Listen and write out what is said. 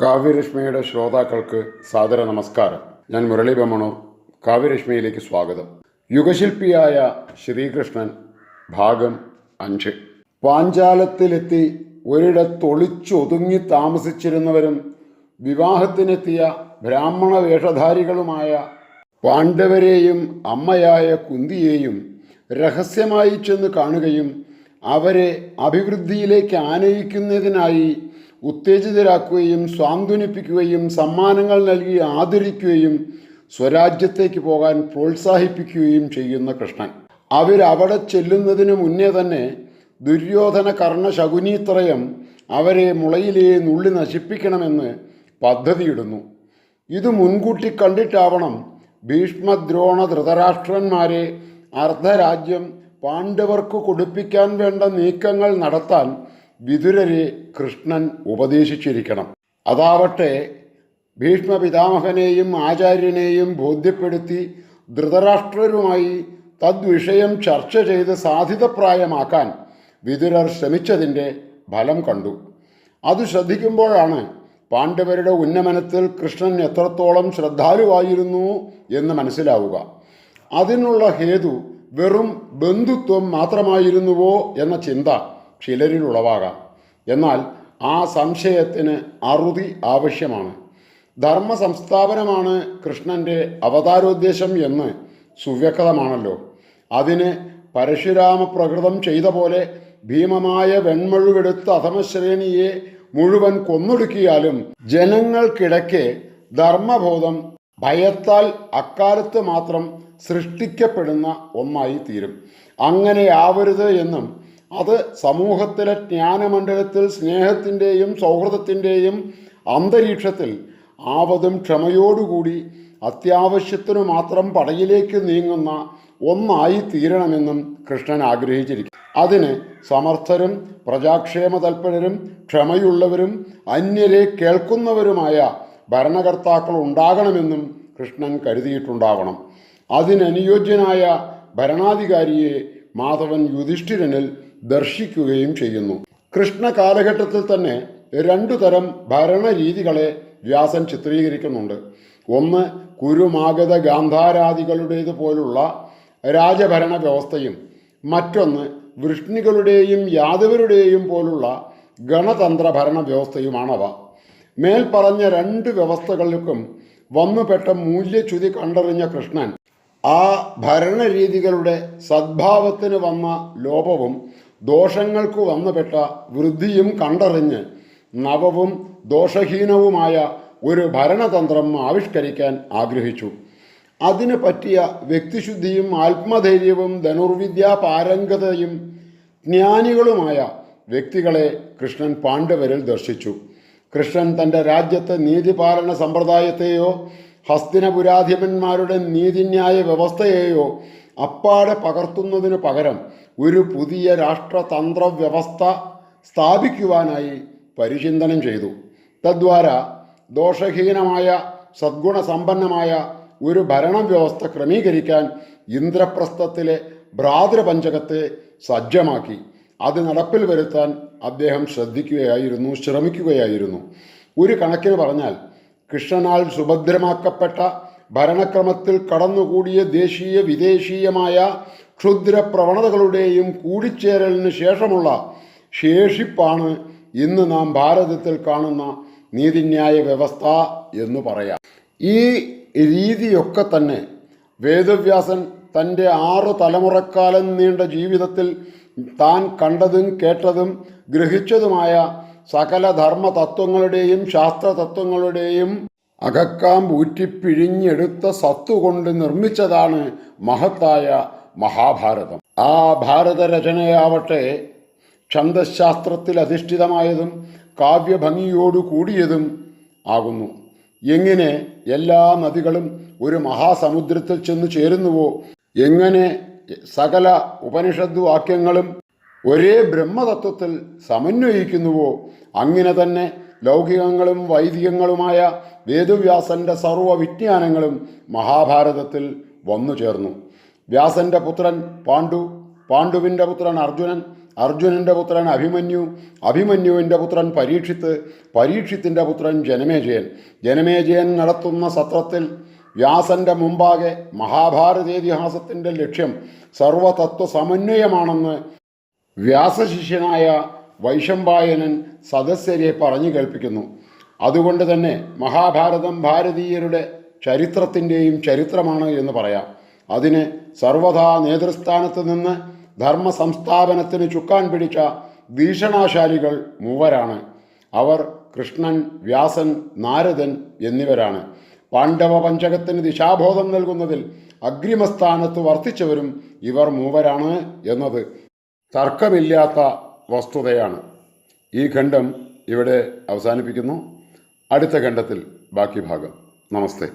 കാവ്യരശ്മിയുടെ ശ്രോതാക്കൾക്ക് സാദര നമസ്കാരം. ഞാൻ മുരളി ബമണോ കാവ്യരശ്മിയിലേക്ക് സ്വാഗതം. യുഗശില്പിയായ ശ്രീകൃഷ്ണൻ ഭാഗം അഞ്ച്. പാഞ്ചാലത്തിലെത്തി ഒരിടത്തൊളിച്ചൊതുങ്ങി താമസിച്ചിരുന്നവരും വിവാഹത്തിനെത്തിയ ബ്രാഹ്മണ വേഷധാരികളുമായ പാണ്ഡവരെയും അമ്മയായ കുന്തിയെയും രഹസ്യമായി ചെന്ന് കാണുകയും അവരെ അഭിവൃദ്ധിയിലേക്ക് ആനയിക്കുന്നതിനായി ഉത്തേജിതരാക്കുകയും സ്വാന്തനിപ്പിക്കുകയും സമ്മാനങ്ങൾ നൽകി ആദരിക്കുകയും സ്വരാജ്യത്തേക്ക് പോകാൻ പ്രോത്സാഹിപ്പിക്കുകയും ചെയ്യുന്ന കൃഷ്ണൻ. അവരവിടെ ചെല്ലുന്നതിന് മുന്നേ തന്നെ ദുര്യോധന കർണ ശകുനീത്രയം അവരെ മുളയിലെ നുള്ളി നശിപ്പിക്കണമെന്ന് പദ്ധതിയിടുന്നു. ഇത് മുൻകൂട്ടി കണ്ടിട്ടാവണം ഭീഷ്മദ്രോണ ധൃതരാഷ്ട്രന്മാരെ അർദ്ധരാജ്യം പാണ്ഡവർക്ക് കൊടുപ്പിക്കാൻ വേണ്ട നീക്കങ്ങൾ നടത്താൻ വിതുരരെ കൃഷ്ണൻ ഉപദേശിച്ചിരിക്കണം. അതാവട്ടെ ഭീഷ്മ പിതാമഹനെയും ആചാര്യനെയും ബോധ്യപ്പെടുത്തി ധൃതരാഷ്ട്രരുമായി തദ്വിഷയം ചർച്ച ചെയ്ത് സാധ്യതപ്രായമാക്കാൻ വിതുരർ ശ്രമിച്ചതിന്റെ ഫലം കണ്ടു. അത് ശ്രദ്ധിക്കുമ്പോഴാണ് പാണ്ഡവരുടെ ഉന്നമനത്തിൽ കൃഷ്ണൻ എത്രത്തോളം ശ്രദ്ധാലുവായിരുന്നു എന്ന് മനസ്സിലാവുക. അതിനുള്ള ഹേതു വെറും ബന്ധുത്വം മാത്രമായിരുന്നുവോ എന്ന ചിന്ത ചിലരിൽ ഉളവാകാം എന്നാൽ ആ സംശയത്തിന് അറുതി ആവശ്യമാണ്. ധർമ്മ സംസ്ഥാപനമാണ് കൃഷ്ണന്റെ അവതാരോദ്ദേശം എന്ന് സുവ്യക്തമാണല്ലോ. അതിന് പരശുരാമ പ്രകൃതം ചെയ്ത പോലെ ഭീമമായ വെൺമഴുവെടുത്ത അധമശ്രേണിയെ മുഴുവൻ കൊന്നൊടുക്കിയാലും ജനങ്ങൾക്കിടയ്ക്ക് ധർമ്മബോധം ഭയത്താൽ അക്കാലത്ത് മാത്രം സൃഷ്ടിക്കപ്പെടുന്ന ഒന്നായി തീരും. അങ്ങനെയാവരുത് എന്നും അത് സമൂഹത്തിലെ ജ്ഞാനമണ്ഡലത്തിൽ സ്നേഹത്തിന്റെയും സൗഹൃദത്തിന്റെയും അന്തരീക്ഷത്തിൽ ആവതും ക്ഷമയോടുകൂടി അത്യാവശ്യത്തിനു മാത്രം പടയിലേക്ക് നീങ്ങുന്ന ഒന്നായി തീരണമെന്നും കൃഷ്ണൻ ആഗ്രഹിച്ചിരിക്കും അതിന് സമർത്ഥരും പ്രജാക്ഷേമ തൽപരരും ക്ഷമയുള്ളവരും അന്യരെ കേൾക്കുന്നവരുമായ ഭരണകർത്താക്കൾ ഉണ്ടാകണമെന്നും കൃഷ്ണൻ കരുതിയിട്ടുണ്ടാവണം അതിനനുയോജ്യനായ ഭരണാധികാരിയെ മാധവൻ യുധിഷ്ഠിരനിൽ ദർശിക്കുകയും ചെയ്യുന്നു. കൃഷ്ണ കാലഘട്ടത്തിൽ തന്നെ രണ്ടു തരം ഭരണരീതികളെ വ്യാസൻ ചിത്രീകരിക്കുന്നുണ്ട്. ഒന്ന് കുരുമാഗത ഗാന്ധാരാദികളുടേത് പോലുള്ള രാജഭരണ വ്യവസ്ഥയും മറ്റൊന്ന് വൃഷ്ണികളുടെയും യാദവരുടെയും പോലുള്ള ഗണതന്ത്ര ഭരണ വ്യവസ്ഥയുമാണവ. മേൽപ്പറഞ്ഞ രണ്ട് വ്യവസ്ഥകൾക്കും വന്നുപെട്ട മൂല്യച്യുതി കണ്ടറിഞ്ഞ കൃഷ്ണൻ ആ ഭരണരീതികളുടെ സദ്ഭാവത്തിന് വന്ന ലോപവും ദോഷങ്ങൾക്ക് വന്നുപെട്ട വൃദ്ധിയും കണ്ടറിഞ്ഞ് നവവും ദോഷഹീനവുമായ ഒരു ഭരണതന്ത്രം ആവിഷ്കരിക്കാൻ ആഗ്രഹിച്ചു. അതിന് പറ്റിയ വ്യക്തിശുദ്ധിയും ആത്മധൈര്യവും ധനുർവിദ്യാ പാരംഗതയും ജ്ഞാനികളുമായ വ്യക്തികളെ കൃഷ്ണൻ പാണ്ഡവരിൽ ദർശിച്ചു. കൃഷ്ണൻ തന്റെ രാജ്യത്തെ നീതിപാലന സമ്പ്രദായത്തെയോ ഹസ്തിനപുരാധിപന്മാരുടെ നീതിന്യായ വ്യവസ്ഥയെയോ അപ്പാടെ പകർത്തുന്നതിനു പകരം ഒരു പുതിയ രാഷ്ട്രതന്ത്ര വ്യവസ്ഥ സ്ഥാപിക്കുവാനായി പരിചിന്തനം ചെയ്തു. തദ്വാര ദോഷഹീനമായ സദ്ഗുണസമ്പന്നമായ ഒരു ഭരണവ്യവസ്ഥ ക്രമീകരിക്കാൻ ഇന്ദ്രപ്രസ്ഥത്തിലെ ഭ്രാതൃപഞ്ചകത്തെ സജ്ജമാക്കി. അത് നടപ്പിൽ വരുത്താൻ അദ്ദേഹം ശ്രദ്ധിക്കുകയായിരുന്നു ശ്രമിക്കുകയായിരുന്നു. ഒരു കണക്കിന് പറഞ്ഞാൽ കൃഷ്ണനാൽ സുഭദ്രമാക്കപ്പെട്ട ഭരണക്രമത്തിൽ കടന്നുകൂടിയ ദേശീയ വിദേശീയമായ ക്ഷുദ്ര പ്രവണതകളുടെയും കൂടിച്ചേരലിന് ശേഷമുള്ള ശേഷിപ്പാണ് ഇന്ന് നാം ഭാരതത്തിൽ കാണുന്ന നീതിന്യായ വ്യവസ്ഥ എന്ന് പറയാം. ഈ രീതിയൊക്കെ തന്നെ വേദവ്യാസൻ തന്റെ ആറ് തലമുറക്കാലം നീണ്ട ജീവിതത്തിൽ താൻ കണ്ടതും കേട്ടതും ഗ്രഹിച്ചതുമായ സകല ധർമ്മ തത്വങ്ങളുടെയും ശാസ്ത്ര തത്വങ്ങളുടെയും അകക്കാം ഊറ്റിപ്പിഴിഞ്ഞെടുത്ത സത്തുകൊണ്ട് നിർമ്മിച്ചതാണ് മഹത്തായ മഹാഭാരതം. ആ ഭാരത രചനയാവട്ടെ ഛന്ദശാസ്ത്രത്തിൽ അധിഷ്ഠിതമായതും കാവ്യഭംഗിയോടു കൂടിയതും ആകുന്നു. എങ്ങനെ എല്ലാ നദികളും ഒരു മഹാസമുദ്രത്തിൽ ചെന്ന് ചേരുന്നുവോ? എങ്ങനെ സകല ഉപനിഷദ് വാക്യങ്ങളും ഒരേ ബ്രഹ്മതത്വത്തിൽ സമന്വയിക്കുന്നുവോ? അങ്ങനെ തന്നെ ലൗകികങ്ങളും വൈദികങ്ങളുമായ വേദവ്യാസന്റെ സർവ വിജ്ഞാനങ്ങളും മഹാഭാരതത്തിൽ വന്നു ചേർന്നു. വ്യാസന്റെ പുത്രൻ പാണ്ഡു പാണ്ഡുവിന്റെ പുത്രൻ അർജുനൻ അർജുനന്റെ പുത്രൻ അഭിമന്യു അഭിമന്യുവിന്റെ പുത്രൻ പരീക്ഷിത്ത് പരീക്ഷിത്തിന്റെ പുത്രൻ ജനമേജയൻ. ജനമേജയൻ നടത്തുന്ന സത്രത്തിൽ വ്യാസന്റെ മുമ്പാകെ മഹാഭാരത മഹാഭാരതേതിഹാസത്തിന്റെ ലക്ഷ്യം സർവതത്വ സമന്വയമാണെന്ന് വ്യാസശിഷ്യനായ വൈശമ്പായനൻ സദസ്യരെ പറഞ്ഞു കേൾപ്പിക്കുന്നു. അതുകൊണ്ട് തന്നെ മഹാഭാരതം ഭാരതീയരുടെ ചരിത്രത്തിന്റെയും ചരിത്രമാണ് എന്ന് പറയാം. അതിന് സർവഥാ നേതൃസ്ഥാനത്ത് നിന്ന് ധർമ്മ സംസ്ഥാപനത്തിന് ചുക്കാൻ പിടിച്ച ഭീഷണാശാലികൾ മൂവരാണ്. അവർ കൃഷ്ണൻ വ്യാസൻ നാരദൻ എന്നിവരാണ്. പാണ്ഡവ പഞ്ചകത്തിന് ദിശാബോധം നൽകുന്നതിൽ അഗ്രിമസ്ഥാനത്ത് വർത്തിച്ചവരും ഇവർ മൂവരാണ് എന്നത് തർക്കമില്ലാത്ത വസ്തുതയാണ്. ഈ ഖണ്ഡം ഇവിടെ അവസാനിപ്പിക്കുന്നു. അടുത്ത ഖണ്ഡത്തിൽ ബാക്കി ഭാഗം. നമസ്തേ.